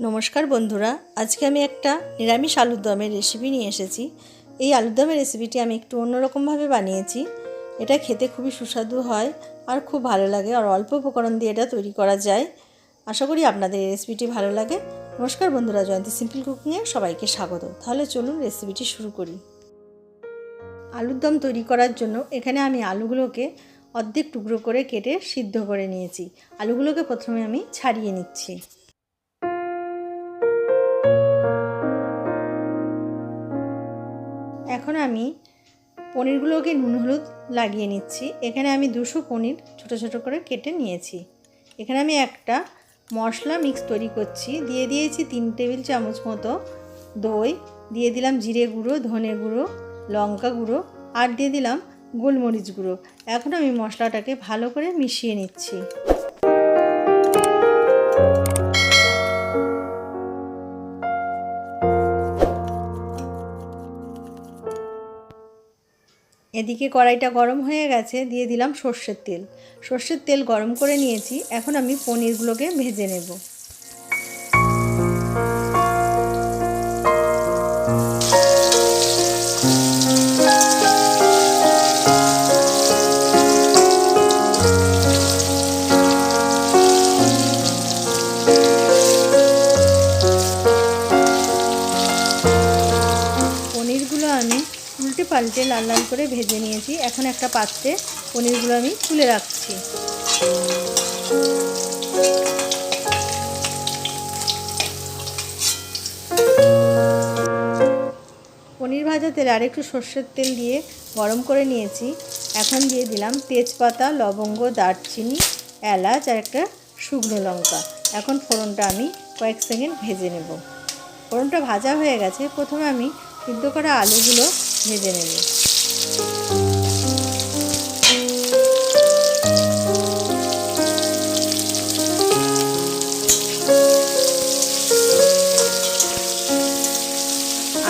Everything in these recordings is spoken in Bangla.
নমস্কার বন্ধুরা, আজকে আমি একটা নিরামিষ আলুর দমের রেসিপি নিয়ে এসেছি। এই আলুর দমের রেসিপিটি আমি একটু অন্যরকমভাবে বানিয়েছি। এটা খেতে খুবই সুস্বাদু হয় আর খুব ভালো লাগে আর অল্প উপকরণ দিয়ে এটা তৈরি করা যায়। আশা করি আপনাদের এই রেসিপিটি ভালো লাগে। নমস্কার বন্ধুরা, জয়ন্তী সিম্পল কুকিংয়ে সবাইকে স্বাগত। তাহলে চলুন রেসিপিটি শুরু করি। আলুর দম তৈরি করার জন্য এখানে আমি আলুগুলোকে অর্ধেক টুকরো করে কেটে সিদ্ধ করে নিয়েছি। আলুগুলোকে প্রথমে আমি ছাড়িয়ে নিচ্ছি। এখন আমি পনিরগুলোকে নুন, হলুদ লাগিয়ে নিচ্ছি। এখানে আমি দুশো পনির ছোট ছোট করে কেটে নিয়েছি। এখানে আমি একটা মশলা মিক্স তৈরি করছি। দিয়ে দিয়েছি তিন টেবিল চামচ মতো দই। দিয়ে দিলাম জিরে গুঁড়ো, ধনে গুঁড়ো, লঙ্কা গুঁড়ো আর দিয়ে দিলাম গোলমরিচ গুঁড়ো। এখন আমি মশলাটাকে ভালো করে মিশিয়ে নিচ্ছি। এদিকে কড়াইটা গরম হয়ে গেছে, দিয়ে দিলাম সর্ষের তেল। সর্ষের তেল গরম করে নিয়েছি, এখন আমি পনিরগুলোকে ভেজে নেব। পাল্টে লাল লাল করে ভেজে নিয়েছি। এখন একটা পাত্রে পনিরগুলো আমি তুলে রাখছি। পনির ভাজা তেলে আরেকটু সর্ষের তেল দিয়ে গরম করে নিয়েছি। এখন দিয়ে দিলাম তেজপাতা, লবঙ্গ, দারচিনি, এলাচ আর একটা শুকনো লঙ্কা। এখন ফোড়নটা আমি কয়েক সেকেন্ড ভেজে নেব। ফোড়নটা ভাজা হয়ে গেছে। প্রথমে আমি সিদ্ধ করা আলুগুলো ভেজে নেব।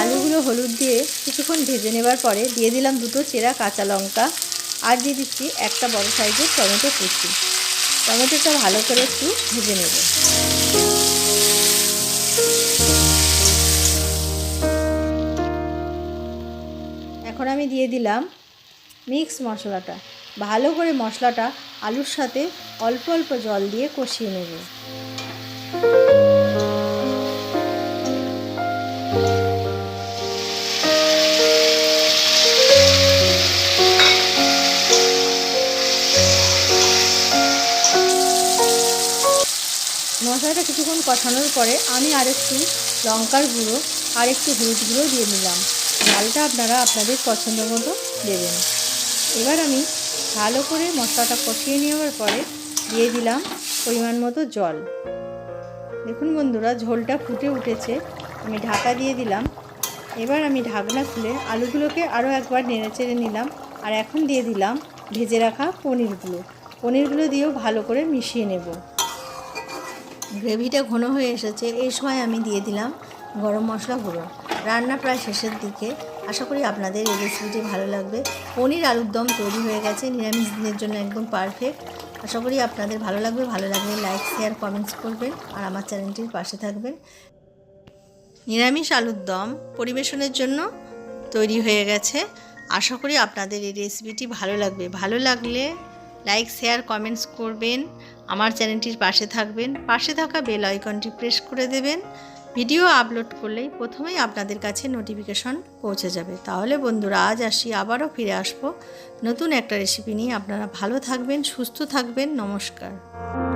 আলুগুলো হলুদ দিয়ে কিছুক্ষণ ভেজে নেবার পরে দিয়ে দিলাম দুটো চেরা কাঁচা লঙ্কা আর দিয়ে দিচ্ছি একটা বড় সাইজের টমেটো কুচি। টমেটোটা ভালো করে একটু ভেজে নেব। এখন আমি দিয়ে দিলাম মিক্স মশলাটা। ভালো করে মশলাটা আলুর সাথে অল্প অল্প জল দিয়ে কষিয়ে নেব। মশলাটা কিছুক্ষণ কষানোর পরে আমি আরেকটু লঙ্কার গুঁড়ো আর একটু হলুদ গুঁড়ো দিয়ে দিলাম। ঝালটা আপনারা আপনাদের পছন্দ মতো দেবেন। এবার আমি ভালো করে মশলাটা কষিয়ে নেওয়ার পরে দিয়ে দিলাম পরিমাণ মতো জল। দেখুন বন্ধুরা, ঝোলটা ফুটে উঠেছে। আমি ঢাকা দিয়ে দিলাম। এবার আমি ঢাকনা খুলে আলুগুলোকে আরও একবার নেড়ে চেড়ে নিলাম আর এখন দিয়ে দিলাম ভেজে রাখা পনিরগুলো। পনিরগুলো দিয়েও ভালো করে মিশিয়ে নেব। গ্রেভিটা ঘন হয়ে এসেছে। এই সময় আমি দিয়ে দিলাম গরম মশলা গুঁড়ো। রান্না প্রায় শেষের দিকে। আশা করি আপনাদের এই রেসিপিটি ভালো লাগবে। পনির আলুর দম তৈরি হয়ে গেছে, নিরামিষ দিনের জন্য একদম পারফেক্ট আশা করি আপনাদের ভালো লাগবে। ভালো লাগলে লাইক শেয়ার কমেন্টস করবেন আর আমার চ্যানেলটির পাশে থাকবেন। নিরামিষ আলুর দম পরিবেশনের জন্য তৈরি হয়ে গেছে। আশা করি আপনাদের এই রেসিপিটি ভালো লাগবে। ভালো লাগলে লাইক শেয়ার কমেন্টস করবেন। আমার চ্যানেলটির পাশে থাকবেন। পাশে থাকা বেল আইকনটি প্রেস করে দেবেন। ভিডিও আপলোড করলেই প্রথমেই আপনাদের কাছে নোটিফিকেশন পৌঁছে যাবে। তাহলে বন্ধুরা, আজ আসি, আবারও ফিরে আসব। নতুন একটা রেসিপি নিয়ে। আপনারা ভালো থাকবেন, সুস্থ থাকবেন। নমস্কার।